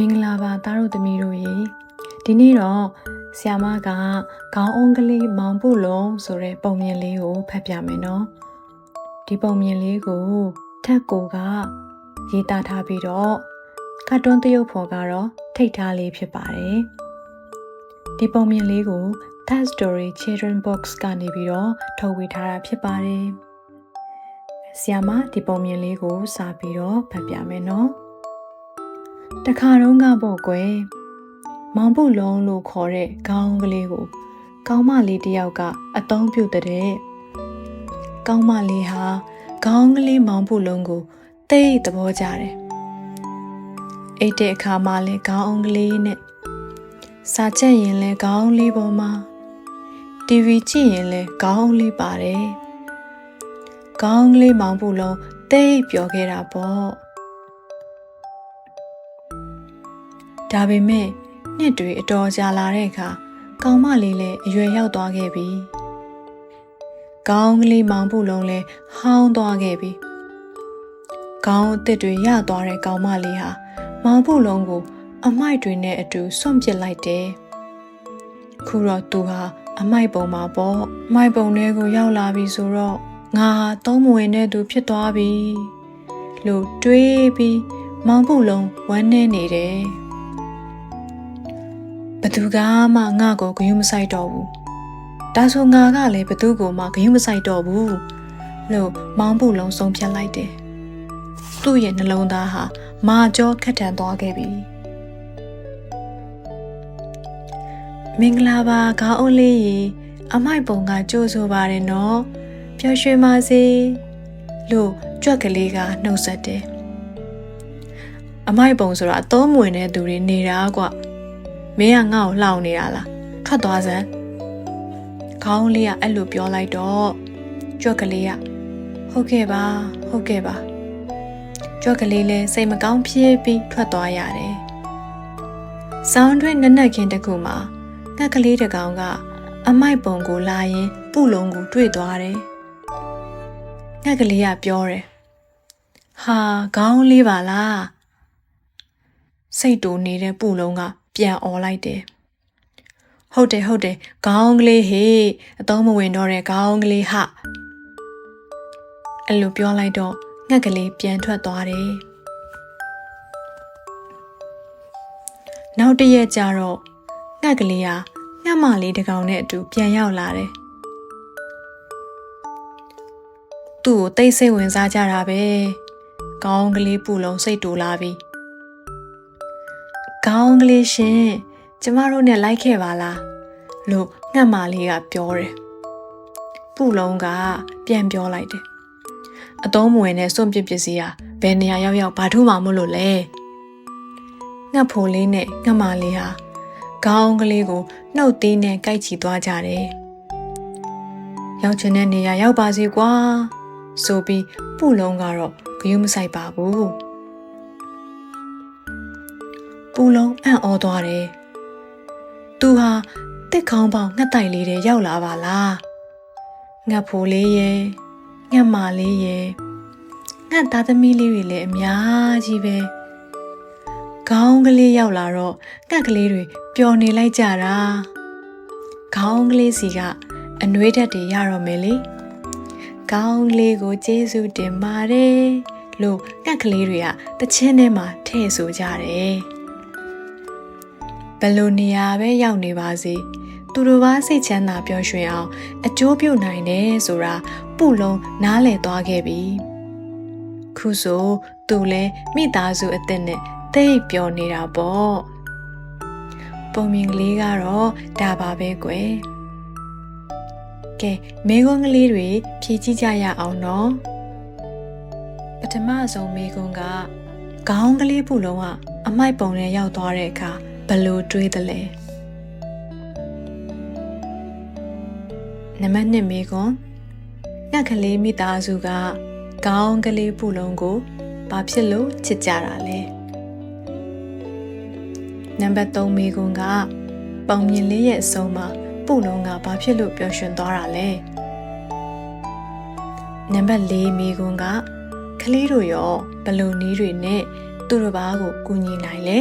င်္ဂလာပါသားတို့သမီးတို့ရေဒီနေ့တော့ဆ iam မကခေါင်းအုံးကလေးမောင်ပုလုံးဆိုတဲ့ပုံမြင်လေးကိုဖတ်ပြမယ်နော်ဒီပုံမြင်လေးကိုထက်ကိုကရေးသားထားပြီးတော့ကတ်တွန်းသရုပ်ဖော်ကတော့ထိတ်ထားလေးဖြစ်ပါတယ်ဒီပုံမြင်လေးကို That Story Children Box ကနေပြီးတော့ထုတ်ဝေထားတာဖြစ်ပါတယ်ဆ iam မဒီပုံမြင်လေးကိုစာပြီးတော့ဖတ်ပြမယ်နော် တခါတော့ကပေါ့ကွယ်မောင်ပုလုံးလို့ခေါ်တဲ့ခေါင်းကလေးကိုကောင်းမလေးတယောက်ကအတုံးပြုတ်တဲ့ကောင်းမလေးဟာခေါင်းကလေးမောင်ပုလုံးကိုတိတ်သဘောကျတယ်အိတ်တဲ့အခါမှလဲခေါင်းကလေးနဲ့စာချက်ရင်လဲခေါင်းလေးပေါ်မှာ TV ကြည့်ရင်လဲခေါင်းလေးပါတယ်ခေါင်းကလေးမောင်ပုလုံးတိတ်ပျော်ခဲ့တာပေါ့ ဒါပေမဲ့နှစ်တွေအတော်ကြာလာတဲ့အခါကောင်မလေးလည်းအရွယ်ရောက်သွားခဲ့ပြီ။ကောင်းကလေးမောင်ပုလုံးလည်းဟောင်းသွားခဲ့ပြီ။ကောင်းအစ်စ်တွေရသွားတဲ့ကောင်မလေးဟာမောင်ပုလုံးကို အမိုက်တွေနဲ့အတူဆွန့်ပစ်လိုက်တယ်။ခုတော့သူဟာအမိုက်ပုံမှာပေါ့။မိုက်ပုံတွေကိုရောက်လာပြီဆိုတော့ငါဟာသုံးမဝင်တဲ့သူဖြစ်သွားပြီလို့တွေးပြီးမောင်ပုလုံးဝမ်းနေနေတယ်။ဘ သူကမှငါ့ကိုဂယုမဆိုင်တော့ဘူးဒါဆိုငါကလည်းဘသူ့ကိုမှဂယုမဆိုင်တော့ဘူးလို့မောင်းပုလုံးဆုံးဖြတ်လိုက်တယ်သူ့ရဲ့နှလုံးသားဟာမာကြောခက်ထန်သွားခဲ့ပြီမင်္ဂလာပါခေါင်းအုပ်လေးရေအမိုက်ပုံကကြိုးဆိုပါတယ်နော်ပျော်ရွှင်ပါစေလို့ကြွက်ကလေးကနှုတ်ဆက်တယ်အမိုက်ပုံဆိုတာအသုံးမဝင်တဲ့သူတွေနေတာကွ မင်းကငါ့ကိုလှောင်နေတာလားထွက်သွားစမ်းခေါင်းလေးကအဲ့လိုပြောလိုက်တော့ကြွက်ကလေးကဟုတ်ကဲ့ပါဟုတ်ကဲ့ပါကြွက်ကလေးလည်းစိတ်မကောင်းဖြစ်ပြီးထွက်သွားရတယ်ဆောင်းတွင်နက်နက်ခင်းတစ်ခုမှာငှက်ကလေးတစ်ကောင်ကအမိုက်ပုံကိုလာရင်ပုလုံးကိုတွေ့သွားတယ်ငှက်ကလေးကပြောတယ်ဟာခေါင်းလေးပါလားစိတ်တူနေတဲ့ပုလုံးက ပြန်អော်လိုက်တယ်ဟုတ်တယ်ဟုတ်တယ်ခေါင်းကလေးဟေးအသုံးမဝင်တော့တဲ့ခေါင်းကလေးဟအဲ့လိုပြောလိုက်တော့ငှက်ကလေးပြန်ထွက်သွားတယ်နောက်တစ်ရက်ကျတော့ငှက်ကလေးဟာငှက်မလေးတစ်ကောင်နဲ့အတူပြန်ရောက်လာတယ်သူ့ကိုတိတ်ဆိတ်ဝင်စားကြတာပဲခေါင်းကလေးပူလုံးစိတ်တူလာပြီ ကောင်းကလေးရှင်ကျမတို့နဲ့လိုက်ခဲ့ပါလားလို့ငှက်မလေးကပြောတယ်ပူလုံးကပြန်ပြောလိုက်တယ်အတုံးမဝင်တဲ့စွန့်ပစ်ပစ္စည်းဟာဘယ်နေရာရောက်ရောက်ဘာထူးမှမလို့လဲငှက်ဖိုလေးနဲ့ငှက်မလေးဟာခေါင်းကလေးကိုနှုတ်သေးနဲ့ကြိုက်ချီသွားကြတယ်ရောက်ချင်တဲ့နေရာရောက်ပါစေကွာဆိုပြီးပူလုံးကတော့ဂယုမဆိုင်ပါဘူး ပူလုံးအံ့ဩသွားတယ်။သူဟာတစ်ခေါင်းပေါင်ငှက်တိုင်လေးတွေရောက်လာပါလား။ငှက်ဖိုးလေးရဲ့ငှက်မလေးရဲ့ငှက်သားသမီးလေးတွေလည်းအများကြီးပဲ။ခေါင်းကလေးရောက်လာတော့ငှက်ကလေးတွေပျော်နေလိုက်ကြတာ။ခေါင်းကလေးစီကအနှွေးဓာတ်တွေရတော့မယ်လေ။ခေါင်းလေးကိုကျေးဇူးတင်ပါတယ်လို့ငှက်ကလေးတွေကတချင်းထဲမှာထည့်ဆိုကြတယ်။ ဘယ်လိုနေရာပဲရောက်နေပါစေသူတို့ဘာစိတ်ချမ်းသာပျော်ရွှင်အောင် အကျိုးပြုနိုင်တယ်ဆိုတာပုလုံးနားလည်သွားခဲ့ပြီခုဆိုသူလည်းမိသားစုအစ်စ်နဲ့တိတ်ပျော်နေတာပေါ့ပုံမြင်ကလေးကတော့ဒါပါပဲကွယ်ကဲမိကုန်းကလေးတွေဖြည့်ကြည့်ကြရအောင်နော်ပထမဆုံးမိကုန်းကခေါင်းကလေးပုလုံးကအမိုက်ပုံနဲ့ရောက်သွားတဲ့အခါ ဘလို့တွေးသလဲနံပါတ်1မိကွန်ညကလေးမိသားစုကကောင်းကလေးပူလုံးကိုဘာဖြစ်လို့ချစ်ကြတာလဲနံပါတ်3မိကွန်ကပုံမြင်လေးရဲ့အဆုံးမှာပူလုံးကဘာဖြစ်လို့ပျော်ရွှင်သွားတာလဲနံပါတ်4မိကွန်ကကလေးတို့ရောဘလို့နီးတွေနဲ့သူတို့ဘာကိုကူညီနိုင်လဲ